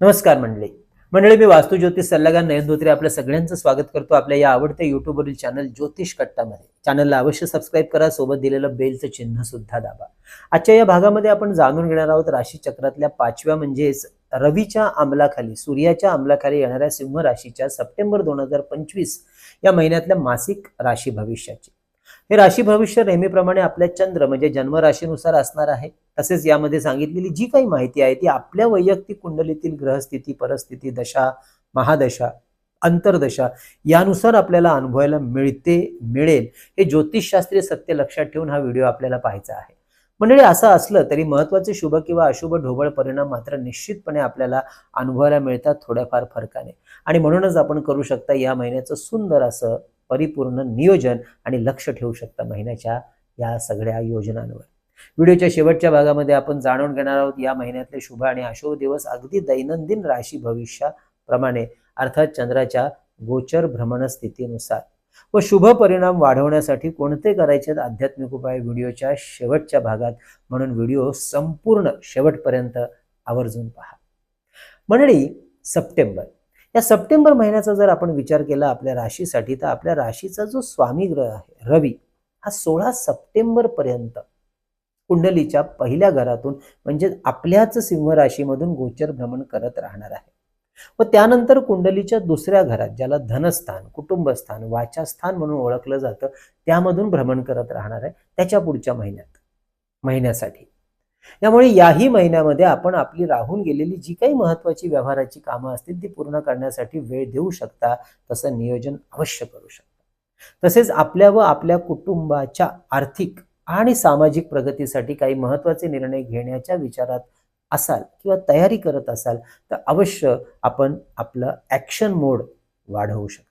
नमस्कार मंडळी. मंडळी मी वास्तू ज्योतिष सल्लागार नयन धोत्रे आपल्या सगळ्यांचं स्वागत करतो आपल्या या आवडत्या युट्यूबवरील चॅनल ज्योतिष कट्टामध्ये. चॅनलला अवश्य सबस्क्राईब करा सोबत दिलेलं बेलचं चिन्ह सुद्धा दाबा. आजच्या या भागामध्ये आपण जाणून घेणार आहोत राशी चक्रातल्या पाचव्या म्हणजेच रवीच्या अंमलाखाली सूर्याच्या अंमलाखाली येणाऱ्या सिंह राशीच्या सप्टेंबर दोन हजार पंचवीस या महिन्यातल्या मासिक राशी भविष्याची. हे राशी भविष्य नेहमीप्रमाणे आपल्या चंद्र म्हणजे जन्मराशीनुसार असणार आहे. तसेच यामध्ये सांगितलेली जी काही माहिती आहे ती आपल्या वैयक्तिक कुंडलीतील ग्रहस्थिती परिस्थिती दशा महादशा अंतर्दशा यानुसार आपल्याला अनुभवायला मिळते मिळेल. हे ज्योतिषशास्त्रीय सत्य लक्षात ठेवून हा व्हिडिओ आपल्याला पाहायचा आहे. मंडळी असं असलं तरी महत्त्वाचे शुभ किंवा अशुभ ढोबळ परिणाम मात्र निश्चितपणे आपल्याला अनुभवायला मिळतात थोड्याफार फरकाने. आणि म्हणूनच आपण करू शकता या महिन्याचं सुंदर असं परिपूर्ण नियोजन आणि लक्ष ठेवू शकता महिन्याच्या या सगळ्या योजनांवर. व्हिडिओच्या शेवटच्या भागामध्ये आपण जाणून घेणार आहोत या महिन्यातले शुभ आणि अशुभ दिवस अगदी दैनंदिन राशी भविष्याप्रमाणे अर्थात चंद्राच्या गोचर भ्रमण स्थितीनुसार व शुभ परिणाम वाढवण्यासाठी कोणते करायचे आध्यात्मिक उपाय व्हिडिओच्या शेवटच्या भागात म्हणून व्हिडिओ संपूर्ण शेवटपर्यंत आवर्जून पहा. मंडळी सप्टेंबर. या सप्टेंबर महिन्याचा जर आपण विचार केला आपल्या राशीसाठी तर आपल्या राशीचा जो स्वामी ग्रह आहे रवी हा सोळा सप्टेंबर पर्यंत कुंडलीच्या पहिल्या घरातून म्हणजे आपल्याच सिंह राशीमधून गोचर भ्रमण करत राहणार आहे. व त्यानंतर कुंडलीच्या दुसऱ्या घरात ज्याला धनस्थान कुटुंबस्थान वाचास्थान म्हणून ओळखलं जातं त्यामधून भ्रमण करत राहणार आहे त्याच्या पुढच्या महिन्यात महिन्यासाठी. त्यामुळे याही महिन्यामध्ये आपण आपली राहून गेलेली जी काही महत्वाची व्यवहाराची कामं असतील ती पूर्ण करण्यासाठी वेळ देऊ शकता. तसं नियोजन अवश्य करू शकता. तसेच आपल्या व आपल्या कुटुंबाच्या आर्थिक आणि सामाजिक प्रगतीसाठी काही महत्त्वाचे निर्णय घेण्याच्या विचारात असाल किंवा तयारी करत असाल तर अवश्य आपण आपलं ॲक्शन मोड वाढवू शकता.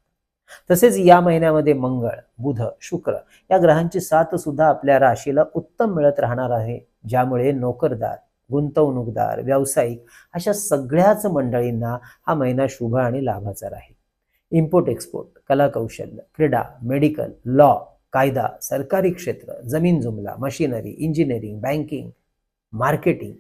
तसेच या महिन्यामध्ये मंगळ बुध शुक्र या ग्रहांची साथ सुद्धा आपल्या राशीला उत्तम मिळत राहणार आहे. ज्यामुळे नोकरदार गुंतवणूकदार व्यावसायिक अशा सगळ्याच मंडळींना हा महिना शुभ आणि लाभाचा राहील. इम्पोर्ट एक्सपोर्ट कलाकौशल्य क्रीडा मेडिकल लॉ कायदा सरकारी क्षेत्र जमीन जुमला machinery engineering banking marketing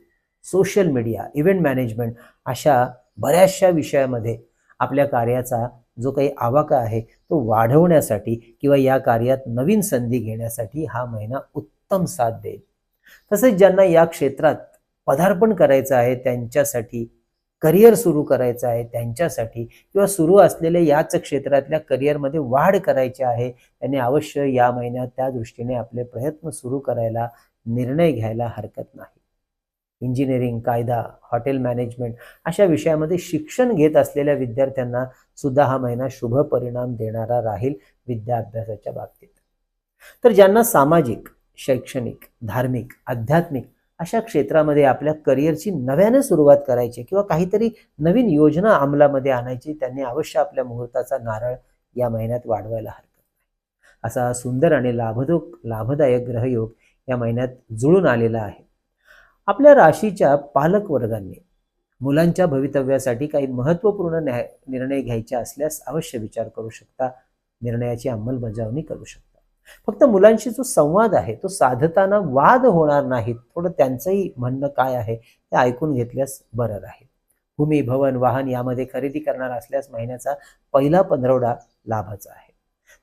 social media event management अशा बऱ्याचशा विषयामध्ये आपल्या कार्याचा जो काही आवाका आहे तो वाढवण्यासाठी किंवा या कार्यात नवीन संधी घेण्यासाठी हा महिना उत्तम साथ देईल. तसेच ज्यांना या क्षेत्रात पदार्पण करायचं आहे त्यांच्यासाठी करिअर सुरू करायचं आहे त्यांच्यासाठी किंवा सुरू असलेल्या याच क्षेत्रातल्या करिअरमध्ये वाढ करायची आहे त्यांनी अवश्य या महिन्यात त्या दृष्टीने आपले प्रयत्न सुरू करायला निर्णय घ्यायला हरकत नाही. इंजिनिअरिंग कायदा हॉटेल मॅनेजमेंट अशा विषयामध्ये शिक्षण घेत असलेल्या विद्यार्थ्यांना सुद्धा हा महिना शुभ परिणाम देणारा राहील विद्या अभ्यासाच्या बाबतीत. तर ज्यांना सामाजिक शैक्षणिक धार्मिक आध्यात्मिक अशा क्षेत्रामध्ये आपल्या करिअरची नव्याने सुरुवात करायची किंवा काहीतरी नवीन योजना अंमलामध्ये आणायची त्यांनी अवश्य आपल्या मुहूर्ताचा नारळ या महिन्यात वाढवायला हरकत नाही. असा सुंदर आणि लाभदो लाभदायक ग्रहयोग या महिन्यात जुळून आलेला आहे. आपल्या राशीच्या पालक वर्गांनी मुलांच्या भवितव्यासाठी काही महत्त्वपूर्ण न्याय निर्णय घ्यायचे असल्यास अवश्य विचार करू शकता. निर्णयाची अंमलबजावणी करू शकता. फक्त मुलांशी जो संवाद आहे तो साधताना वाद होणार नाहीत. थोडं त्यांचंही म्हणणं काय आहे ते ऐकून घेतल्यास बरं राहील. भूमी भवन वाहन यामध्ये खरेदी करणार असल्यास महिन्याचा पहिला पंधरवडा लाभाचा आहे.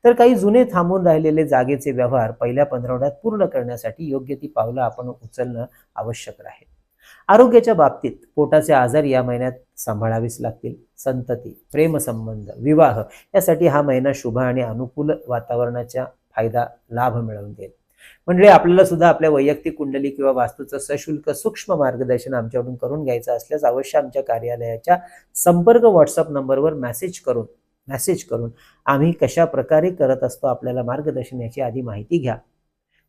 तर काही जुने थांबून राहिलेले जागेचे व्यवहार पहिल्या पंधरवड्यात पूर्ण करण्यासाठी योग्य ती पावलं आपण उचलणं आवश्यक राहील आरोग्याच्या बाबतीत पोटाचे आजार या महिन्यात सांभाळावेच लागतील. संतती प्रेमसंबंध विवाह यासाठी हा महिना शुभ आणि अनुकूल वातावरणाच्या फायदा लाभ मिळवून देईल. म्हणजे आपल्याला सुद्धा आपल्या वैयक्तिक कुंडली किंवा वास्तूचं सशुल्क सूक्ष्म मार्गदर्शन आमच्याकडून करून घ्यायचं असल्यास अवश्य आमच्या कार्यालयाच्या संपर्क व्हॉट्सअप नंबरवर मेसेज करून मेसेज करून आम्ही कशा प्रकारे करत असतो आपल्याला मार्गदर्शन याची आधी माहिती घ्या.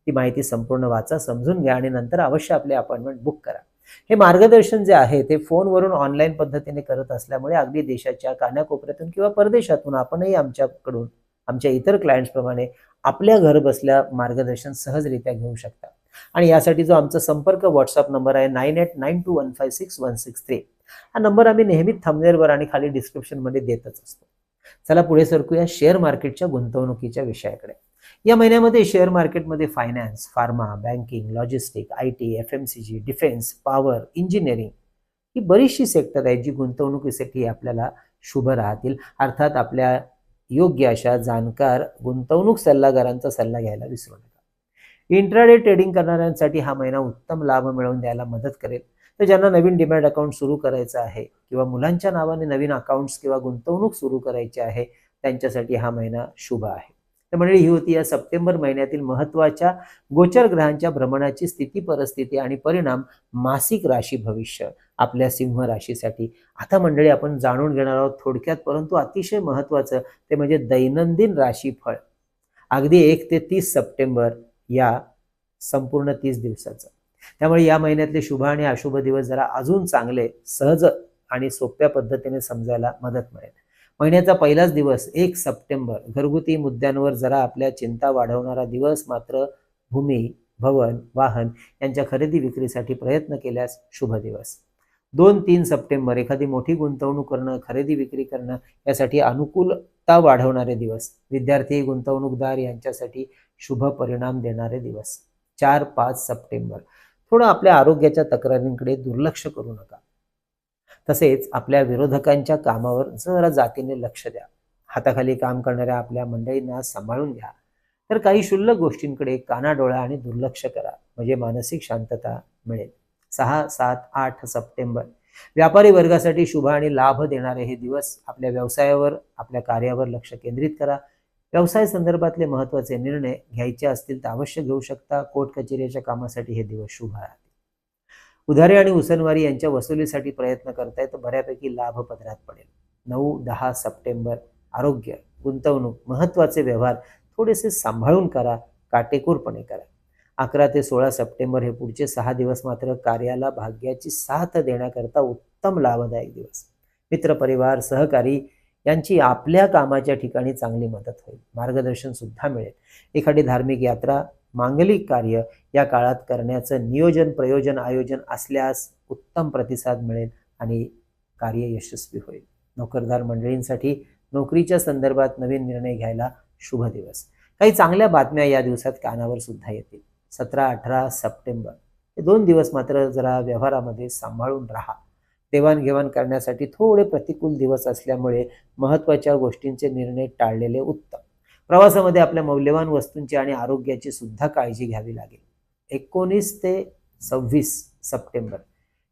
ती माहिती संपूर्ण वाचा समजून घ्या आणि नंतर अवश्य आपले अपॉइंटमेंट बुक करा. हे मार्गदर्शन जे आहे ते फोनवरून ऑनलाईन पद्धतीने करत असल्यामुळे अगदी देशाच्या कानाकोपऱ्यातून किंवा परदेशातून आपणही आमच्याकडून आमच्या इतर क्लायंट्सप्रमाणे आपल्या घर बसल्या मार्गदर्शन सहजरित्या घेऊ शकता आणि यासाठी जो आमचा संपर्क व्हॉट्सअप नंबर आहे nine eight nine two one five six one six three हा नंबर आम्ही नेहमीच थंबनेरवर आणि खाली डिस्क्रिप्शनमध्ये देतच असतो. चला पुढे सरकूया शेअर मार्केटच्या गुंतवणुकीच्या विषयाकडे. या महिन्यामध्ये शेअर मार्केटमध्ये finance pharma banking logistic I T F M C G defence power engineering ही बरीचशी सेक्टर आहेत जी गुंतवणुकीसाठी आपल्याला शुभ राहतील. अर्थात आपल्या योग्य अशा जाणकार गुंतवणूक सल्लागारांचा सल्ला घ्यायला विसरू नका. इंट्राडे ट्रेडिंग करणाऱ्यांसाठी हा महिना उत्तम लाभ मिळवून द्यायला मदत करेल. तर ज्यांना नवीन डिमॅट अकाउंट सुरू करायचं आहे किंवा मुलांच्या नावाने नवीन अकाउंट्स किंवा गुंतवणूक सुरू करायची आहे त्यांच्यासाठी हा महिना शुभ आहे. तर मंडळी ही होती. या सप्टेंबर महिन्यातील महत्त्वाच्या गोचर ग्रहांच्या भ्रमणाची स्थिती परिस्थिती आणि परिणाम मासिक राशी भविष्य आपल्या सिंह राशीसाठी. आता मंडळी आपण जाणून घेणार आहोत थोडक्यात परंतु अतिशय महत्त्वाचं ते म्हणजे दैनंदिन राशीफळ. अगदी एक ते तीस सप्टेंबर या संपूर्ण तीस दिवसाचं. त्यामुळे या महिन्यातले शुभ आणि अशुभ दिवस जरा अजून चांगले सहज आणि सोप्या पद्धतीने समजायला मदत मिळेल. महिन्याचा पहिलाच दिवस एक सप्टेंबर. घरगुती मुद्द्यांवर जरा आपल्या चिंता वाढवणारा दिवस मात्र भूमी भवन वाहन यांच्या खरेदी विक्रीसाठी प्रयत्न केल्यास शुभ दिवस. दोन तीन सप्टेंबर एखादी मोठी गुंतवणूक करणं खरेदी विक्री करणं यासाठी अनुकूलता वाढवणारे दिवस. विद्यार्थी गुंतवणूकदार यांच्यासाठी शुभ परिणाम देणारे दिवस. चार पाच सप्टेंबर. थोडं आपल्या आरोग्याच्या तक्रारींकडे दुर्लक्ष करू नका. तसेच आपल्या विरोधकांच्या कामावर जरा जातीने लक्ष द्या. हाताखाली काम करणाऱ्या आपल्या मंडळींना सांभाळून घ्या. तर काही क्षुल्लक गोष्टींकडे कानाडोळा आणि दुर्लक्ष करा. म्हणजे मानसिक शांतता मिळेल. सहा सात आठ सप्टेंबर. व्यापारी वर्गासाठी शुभ आणि लाभ देणारे हे दिवस आपल्या व्यवसायावर आपल्या कार्यावर लक्ष केंद्रित करा. व्यवसाय संदर्भातले महत्त्वाचे निर्णय घ्यायचे असतील तर अवश्य घेऊ शकता. कोर्ट कचेरीच्या कामासाठी हे दिवस शुभ राहतील उधारी आणि उसनवारी यांच्या वसुलीसाठी प्रयत्न करताय तर बऱ्यापैकी लाभ पदरात पडेल. नऊ दहा सप्टेंबर. आरोग्य गुंतवणूक महत्त्वाचे व्यवहार थोडेसे सांभाळून करा काटेकोरपणे करा. अकरा ते सोळा सप्टेंबर हे पुढचे सहा दिवस मात्र कार्याला भाग्याची साथ देण्याकरता उत्तम लाभदायक दिवस. मित्रपरिवार सहकारी यांची आपल्या कामाच्या ठिकाणी चांगली मदत होईल. मार्गदर्शन सुद्धा मिळेल. एखादी धार्मिक यात्रा मांगलिक कार्य या काळात करण्याचं नियोजन प्रयोजन आयोजन असल्यास उत्तम प्रतिसाद मिळेल आणि कार्य यशस्वी होईल. नोकरदार मंडळींसाठी नोकरीच्या संदर्भात नवीन निर्णय घ्यायला शुभ दिवस. काही चांगल्या बातम्या या दिवसात कानावर सुद्धा येतील. सतरा अठरा सप्टेंबर. हे दोन दिवस मात्र जरा व्यवहारामध्ये सांभाळून राहा. देवाणघेवाण करण्यासाठी थोडे प्रतिकूल दिवस असल्यामुळे महत्त्वाच्या गोष्टींचे निर्णय टाळलेले उत्तम. प्रवासामध्ये आपल्या मौल्यवान वस्तूंची आणि आरोग्याची सुद्धा काळजी घ्यावी लागेल. एकोणीस ते सव्वीस सप्टेंबर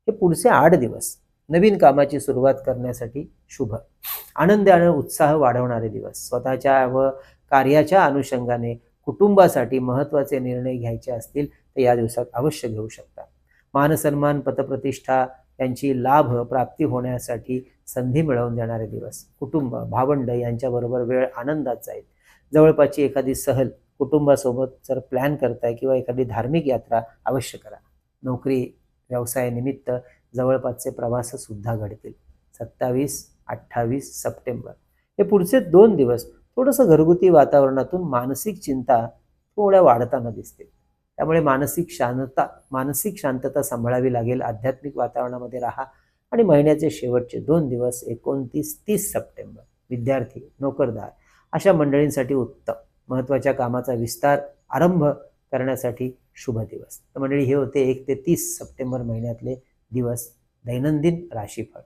हे पुढचे आठ दिवस. नवीन कामाची सुरुवात करण्यासाठी शुभ. आनंद आणि उत्साह वाढवणारे दिवस. स्वतःच्या व कार्याच्या अनुषंगाने कुटुंबासाठी महत्त्वाचे निर्णय घ्यायचे असतील तर या दिवसात अवश्य घेऊ शकता. मानसन्मान पतप्रतिष्ठा यांची लाभ प्राप्ती होण्यासाठी संधी मिळवून देणारे दिवस. कुटुंब भावंड यांच्याबरोबर वेळ आनंदात जाईल. जवळपासची एखादी सहल कुटुंबासोबत जर प्लॅन करताय किंवा एखादी धार्मिक यात्रा अवश्य करा. नोकरी व्यवसायानिमित्त जवळपासचे प्रवाससुद्धा घडतील. सत्तावीस अठ्ठावीस सप्टेंबर. हे पुढचे दोन दिवस थोडंसं घरगुती वातावरणातून मानसिक चिंता थोड्या वाढताना दिसते त्यामुळे मानसिक शांतता मानसिक शांतता सांभाळावी लागेल. आध्यात्मिक वातावरणामध्ये राहा. आणि महिन्याचे शेवटचे दोन दिवस एकोणतीस तीस सप्टेंबर. विद्यार्थी नोकरदार अशा मंडळींसाठी उत्तम. महत्त्वाच्या कामाचा विस्तार आरंभ करण्यासाठी शुभ दिवस. तर मंडळी हे होते एक ते तीस सप्टेंबर महिन्यातले दिवस दैनंदिन राशीफळ.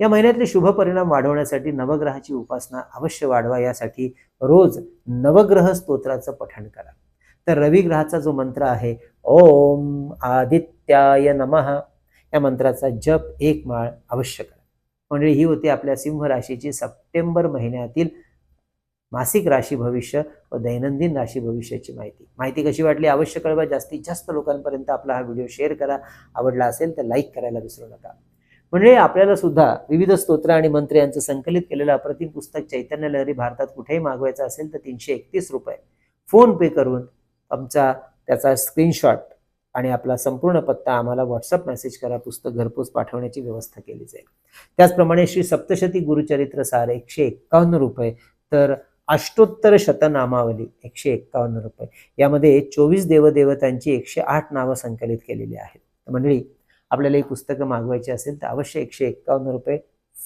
या महिन्यातले शुभ परिणाम वाढवण्यासाठी नवग्रहाची उपासना अवश्य वाढवा. यासाठी रोज नवग्रह स्तोत्राचं पठण करा. तर रवी ग्रहाचा जो मंत्र आहे ओम आदित्याय नमः या मंत्राचा जप एक माळ अवश्य करा. म्हणजे ही होती आपल्या सिंह राशीची सप्टेंबर महिन्यातील मासिक राशी भविष्य व दैनंदिन राशी भविष्याची माहिती. माहिती कशी वाटली? अवश्य कळवा. जास्तीत जास्त लोकांपर्यंत आपला हा व्हिडिओ शेअर करा. आवडला असेल तर लाईक करायला विसरू नका. म्हणजे आपल्याला सुद्धा विविध स्तोत्र आणि मंत्र यांचं संकलित केलेलं अप्रतिम पुस्तक चैतन्य लहरी भारतात कुठेही मागवायचं असेल तर तीनशे एकतीस रुपये. फोन पे करून आमचा त्याचा स्क्रीनशॉट आणि आपला संपूर्ण पत्ता आम्हाला व्हॉट्सअप मेसेज करा. पुस्तक घरपोच पाठवण्याची व्यवस्था केली जाईल. त्याचप्रमाणे श्री सप्तशती गुरुचरित्र सार एकशे एक्कावन्न रुपये. तर अष्टोत्तर शतनामावली एकशे एक्कावन्न रुपये. यामध्ये चोवीस देवदेवतांची एकशे आठ नावं संकलित केलेली आहेत. मंडळी आपल्याला ही पुस्तकं मागवायची असेल तर अवश्य एकशे एक्कावन्न रुपये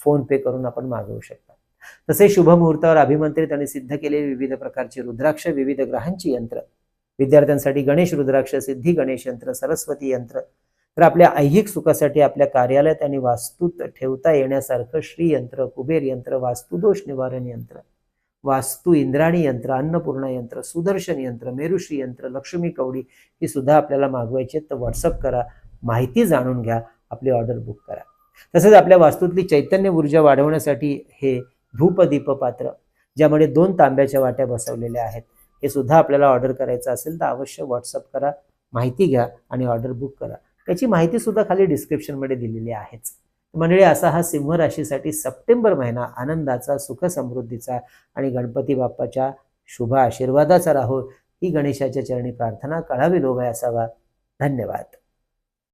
फोन पे करून आपण मागवू शकता. तसे शुभ मुहूर्तावर अभिमंत्रित आणि सिद्ध केलेली विविध प्रकारची रुद्राक्ष विविध ग्रहांची यंत्र. विद्यार्थ्यांसाठी गणेश रुद्राक्ष सिद्धी गणेश यंत्र सरस्वती यंत्र. तर आपल्या ऐहिक सुखासाठी आपल्या कार्यालयात आणि वास्तूत ठेवता येण्यासारखं श्री यंत्र कुबेर यंत्र वास्तुदोष निवारण यंत्र. वास्तू इंद्राणी यंत्र अन्नपूर्णा यंत्र सुदर्शन यंत्र मेरुश्री यंत्र लक्ष्मी कवडी ही सुद्धा आपल्याला मागवायची आहेत. तर व्हॉट्सअप करा माहिती जाणून घ्या आपली ऑर्डर बुक करा. तसंच आपल्या वास्तूतली चैतन्य ऊर्जा वाढवण्यासाठी हे धूपदीप पात्र ज्यामध्ये दोन तांब्याच्या वाट्या बसवलेल्या आहेत हे सुद्धा आपल्याला ऑर्डर करायचं असेल तर अवश्य व्हॉट्सअप करा माहिती घ्या आणि ऑर्डर बुक करा. त्याची माहिती सुद्धा खाली डिस्क्रिप्शनमध्ये दिलेली आहेच. मंडळी असा हा सिंह राशीसाठी सप्टेंबर महिना आनंदाचा सुख समृद्धीचा आणि गणपती बाप्पाच्या शुभ आशीर्वादाचा राहो. ही गणेशाच्या चरणी प्रार्थना कळावी लोभाय असावा धन्यवाद.